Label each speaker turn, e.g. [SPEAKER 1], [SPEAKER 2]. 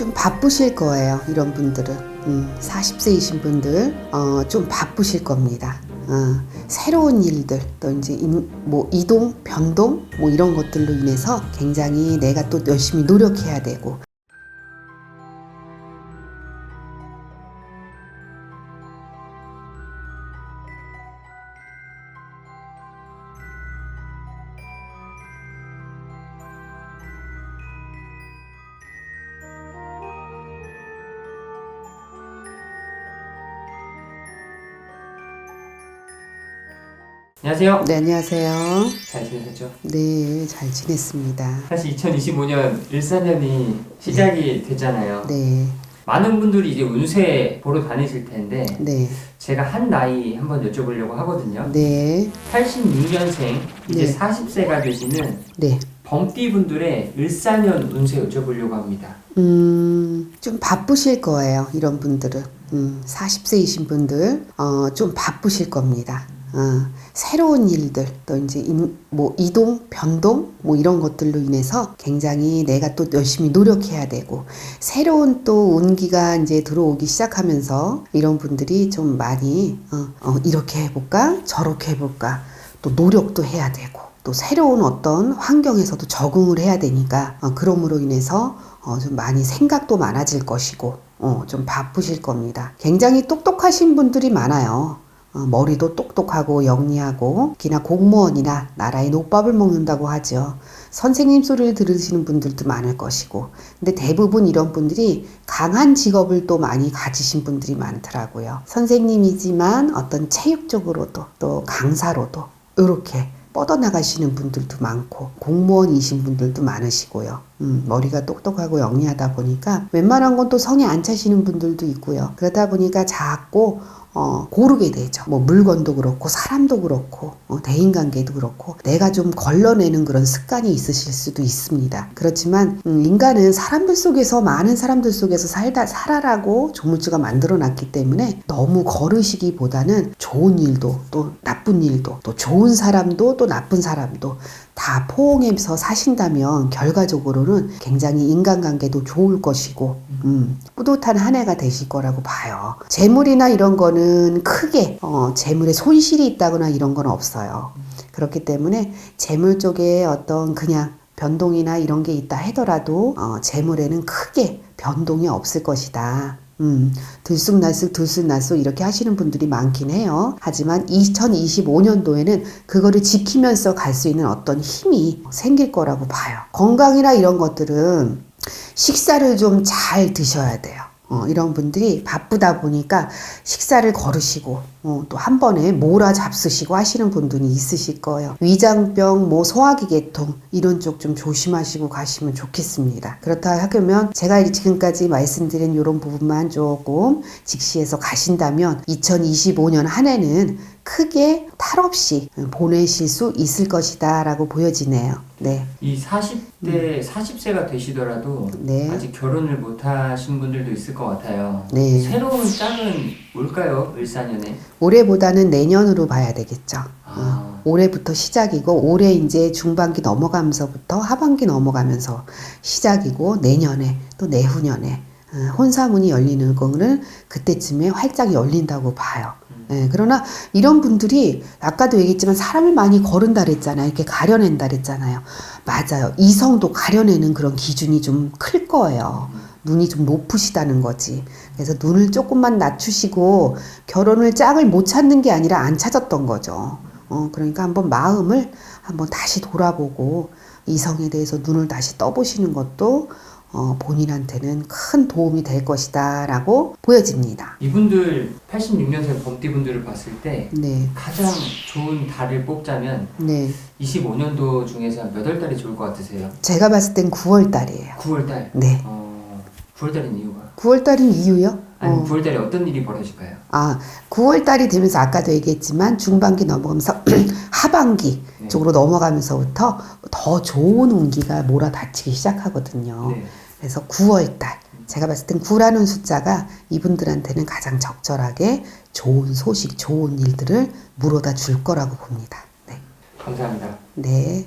[SPEAKER 1] 좀 바쁘실 거예요. 이런 분들은. 음, 40세이신 분들, 어, 좀 바쁘실 겁니다. 어, 새로운 일들, 또 이제 인- 뭐 이동, 변동, 뭐 이런 것들로 인해서 굉장히 내가 또 열심히 노력해야 되고,
[SPEAKER 2] 안녕하세요.
[SPEAKER 1] 네, 안녕하세요.
[SPEAKER 2] 잘 지내셨죠?
[SPEAKER 1] 네, 잘 지냈습니다.
[SPEAKER 2] 사실 2025년 일사년이 시작이 됐잖아요.
[SPEAKER 1] 네,
[SPEAKER 2] 많은 분들이 이제 운세 보러 다니실 텐데
[SPEAKER 1] 네,
[SPEAKER 2] 제가 한 나이 한번 여쭤보려고 하거든요.
[SPEAKER 1] 네,
[SPEAKER 2] 86년생 이제
[SPEAKER 1] 네.
[SPEAKER 2] 40세가 되시는
[SPEAKER 1] 네.
[SPEAKER 2] 범띠 분들의 일사년 운세 여쭤보려고 합니다.
[SPEAKER 1] 음, 좀 바쁘실 거예요. 이런 분들은. 음, 40세이신 분들, 어, 좀 바쁘실 겁니다. 어, 새로운 일들, 또 이제 인- 뭐 이동, 변동, 뭐 이런 것들로 인해서 굉장히 내가 또 열심히 노력해야 되고, 새로운 또 운기가 이제 들어오기 시작하면서 이런 분들이 좀 많이, 어, 어, 이렇게 해볼까? 저렇게 해볼까? 또 노력도 해야 되고, 또 새로운 어떤 환경에서도 적응을 해야 되니까, 어, 그럼으로 인해서 어, 좀 많이 생각도 많아질 것이고, 어, 좀 바쁘실 겁니다. 굉장히 똑똑하신 분들이 많아요. 어, 머리도 똑똑하고 영리하고, 특히나 공무원이나 나라의 녹밥을 먹는다고 하죠. 선생님 소리를 들으시는 분들도 많을 것이고, 근데 대부분 이런 분들이 강한 직업을 또 많이 가지신 분들이 많더라고요. 선생님이지만 어떤 체육적으로도 또 강사로도 이렇게 뻗어나가시는 분들도 많고 공무원이신 분들도 많으시고요. 음, 머리가 똑똑하고 영리하다 보니까 웬만한 건 또 성에 안 차시는 분들도 있고요. 그러다 보니까 자꾸 어, 고르게 되죠. 뭐 물건도 그렇고 사람도 그렇고 어, 대인관계도 그렇고 내가 좀 걸러내는 그런 습관이 있으실 수도 있습니다. 그렇지만 음, 인간은 사람들 속에서 많은 사람들 속에서 살다 살아라고 조물주가 만들어놨기 때문에 너무 거르시기보다는 좋은 일도 또 나쁜 일도 또 좋은 사람도 또 나쁜 사람도 다 포옹해서 사신다면 결과적으로는 굉장히 인간관계도 좋을 것이고 음, 뿌듯한 한 해가 되실 거라고 봐요. 재물이나 이런 거는 크게 어, 재물에 손실이 있다거나 이런 건 없어요. 그렇기 때문에 재물 쪽에 어떤 그냥 변동이나 이런 게 있다 하더라도 어, 재물에는 크게 변동이 없을 것이다. 음, 들쑥날쑥 들쑥날쑥 이렇게 하시는 분들이 많긴 해요. 하지만 2025년도에는 그거를 지키면서 갈 수 있는 어떤 힘이 생길 거라고 봐요. 건강이나 이런 것들은 식사를 좀 잘 드셔야 돼요. 어, 이런 분들이 바쁘다 보니까 식사를 거르시고 어, 또 한 번에 몰아 잡수시고 하시는 분들이 있으실 거예요. 위장병, 뭐 소화기 계통 이런 쪽 좀 조심하시고 가시면 좋겠습니다. 그렇다 하면 제가 지금까지 말씀드린 이런 부분만 조금 직시해서 가신다면 2025년 한 해는 크게 탈 없이 보내실 수 있을 것이다 라고 보여지네요. 네,
[SPEAKER 2] 이 40대 40세가 되시더라도
[SPEAKER 1] 네.
[SPEAKER 2] 아직 결혼을 못 하신 분들도 있을 것 같아요.
[SPEAKER 1] 네.
[SPEAKER 2] 새로운 짝은 뭘까요? 일사년에?
[SPEAKER 1] 올해보다는 내년으로 봐야 되겠죠.
[SPEAKER 2] 아.
[SPEAKER 1] 어, 올해부터 시작이고 올해 이제 중반기 넘어가면서부터 하반기 넘어가면서 시작이고 내년에 또 내후년에 어, 혼사문이 열리는 거는 그때쯤에 활짝 열린다고 봐요. 예, 그러나 이런 분들이 아까도 얘기했지만 사람을 많이 거른다 그랬잖아요. 이렇게 가려낸다 그랬잖아요. 맞아요. 이성도 가려내는 그런 기준이 좀 클 거예요. 눈이 좀 높으시다는 거지. 그래서 눈을 조금만 낮추시고 결혼을 짝을 못 찾는 게 아니라 안 찾았던 거죠. 어, 그러니까 한번 마음을 한번 다시 돌아보고 이성에 대해서 눈을 다시 떠보시는 것도 어, 본인한테는 큰 도움이 될 것이다 라고 보여집니다.
[SPEAKER 2] 이분들 86년생 범띠 분들을 봤을 때
[SPEAKER 1] 네,
[SPEAKER 2] 가장 좋은 달을 뽑자면
[SPEAKER 1] 네.
[SPEAKER 2] 25년도 중에서 몇 월 달이 좋을 것 같으세요?
[SPEAKER 1] 제가 봤을 땐 9월 달이에요.
[SPEAKER 2] 9월 달.
[SPEAKER 1] 네.
[SPEAKER 2] 어, 9월 달인 이유가?
[SPEAKER 1] 9월 달인 이유요?
[SPEAKER 2] 아니
[SPEAKER 1] 어.
[SPEAKER 2] 9월 달에 어떤 일이 벌어질까요?
[SPEAKER 1] 아, 9월 달이 되면서 아까도 얘기했지만 중반기 넘어가면서 하반기
[SPEAKER 2] 네.
[SPEAKER 1] 쪽으로 넘어가면서부터 더 좋은 운기가 몰아닥치기 시작하거든요.
[SPEAKER 2] 네.
[SPEAKER 1] 그래서 9월 달. 제가 봤을 땐 9라는 숫자가 이분들한테는 가장 적절하게 좋은 소식, 좋은 일들을 물어다 줄 거라고 봅니다. 네.
[SPEAKER 2] 감사합니다.
[SPEAKER 1] 네.